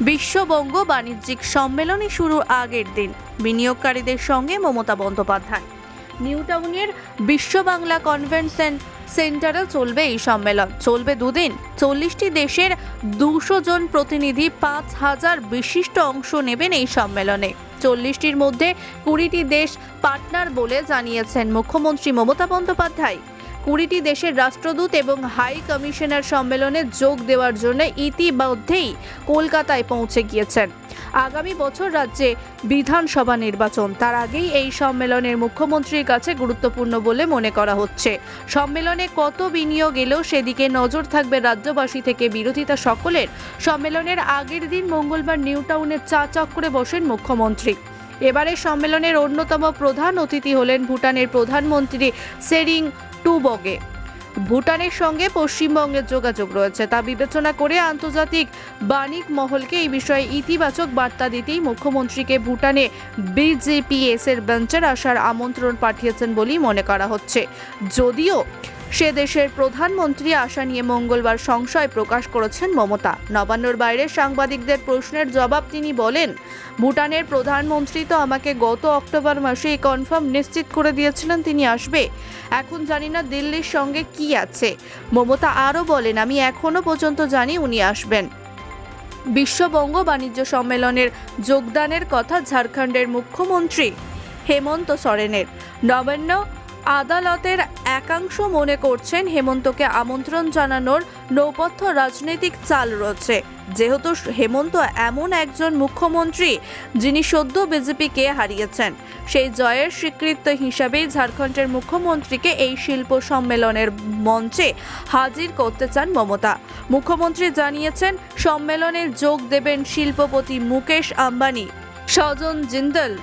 বিশ্ববঙ্গ বাণিজ্যিক সম্মেলনে শুরুর আগের দিন। বিনিয়োগকারীদের সঙ্গে মমতা বন্দ্যোপাধ্যায়। নিউ টাউনের বিশ্ব বাংলা কনভেনশন সেন্টারে চলবে এই সম্মেলন। চলবে দুদিন। চল্লিশটি দেশের দুশো জন প্রতিনিধি পাঁচ হাজার বিশিষ্ট অংশ নেবেন এই সম্মেলনে। চল্লিশটির মধ্যে কুড়িটি দেশ পার্টনার বলে জানিয়েছেন মুখ্যমন্ত্রী মমতা বন্দ্যোপাধ্যায়। কুড়িটি দেশের রাষ্ট্রদূত এবং হাই কমিশনার সম্মেলনে যোগ দেওয়ার জন্য ইতিমধ্যেই কলকাতায় পৌঁছে গিয়েছেন। আগামী বছর রাজ্যে বিধানসভা নির্বাচন। তার আগেই এই সম্মেলনের মুখ্যমন্ত্রীর কাছে গুরুত্বপূর্ণ বলে মনে করা হচ্ছে। সম্মেলনে কত বিনিয়োগ এলেও সেদিকে নজর থাকবে রাজ্যবাসী থেকে। বিরোধিতা সকলের। সম্মেলনের আগের দিন মঙ্গলবার নিউ টাউনের চা চক্রে বসেন মুখ্যমন্ত্রী। এবারে সম্মেলনের অন্যতম প্রধান অতিথি হলেন ভুটানের প্রধানমন্ত্রী সেরিং টুবগে। ভুটানের সঙ্গে পশ্চিমবঙ্গের যোগাযোগ রয়েছে। তা বিবেচনা করে আন্তর্জাতিক বাণিক মহলকে এই বিষয়ে ইতিবাচক বার্তা দিতেই মুখ্যমন্ত্রীকে ভুটানে বিজেপিএস এর বেঞ্চের আসার আমন্ত্রণ পাঠিয়েছেন বলেই মনে করা হচ্ছে। যদিও সে দেশের প্রধানমন্ত্রী আসা নিয়ে মঙ্গলবার সংশয় প্রকাশ করেছেন মমতা। নবান্নর বাইরে সাংবাদিকদের প্রশ্নের জবাব তিনি বলেন, ভুটানের প্রধানমন্ত্রী তো আমাকে গত অক্টোবর মাসে কনফার্ম নিশ্চিত করে দিয়েছিলেন, তিনি আসবে। এখন জানি না দিল্লির সঙ্গে কি আছে। মমতা আরও বলেন, আমি এখনও পর্যন্ত জানি উনি আসবেন। বিশ্ববঙ্গ বাণিজ্য সম্মেলনের যোগদানের কথা ঝাড়খণ্ডের মুখ্যমন্ত্রী হেমন্ত সরেনের। নবান্ন আদালতের একাংশ মনে করছেন হেমন্তকে আমন্ত্রণ জানানোর নৌপথ্য রাজনৈতিক চাল রয়েছে যেহেতু হেমন্ত এমন একজন মুখ্যমন্ত্রী, যিনি সদ্য বিজেপিকে হারিয়েছেন। সেই জয়ের স্বীকৃত হিসাবেই ঝাড়খণ্ডের মুখ্যমন্ত্রীকে এই শিল্প সম্মেলনের মঞ্চে হাজির করতে চান মমতা। মুখ্যমন্ত্রী জানিয়েছেন, সম্মেলনে যোগ দেবেন শিল্পপতি মুকেশ আম্বানি, স্বজন জিন্দল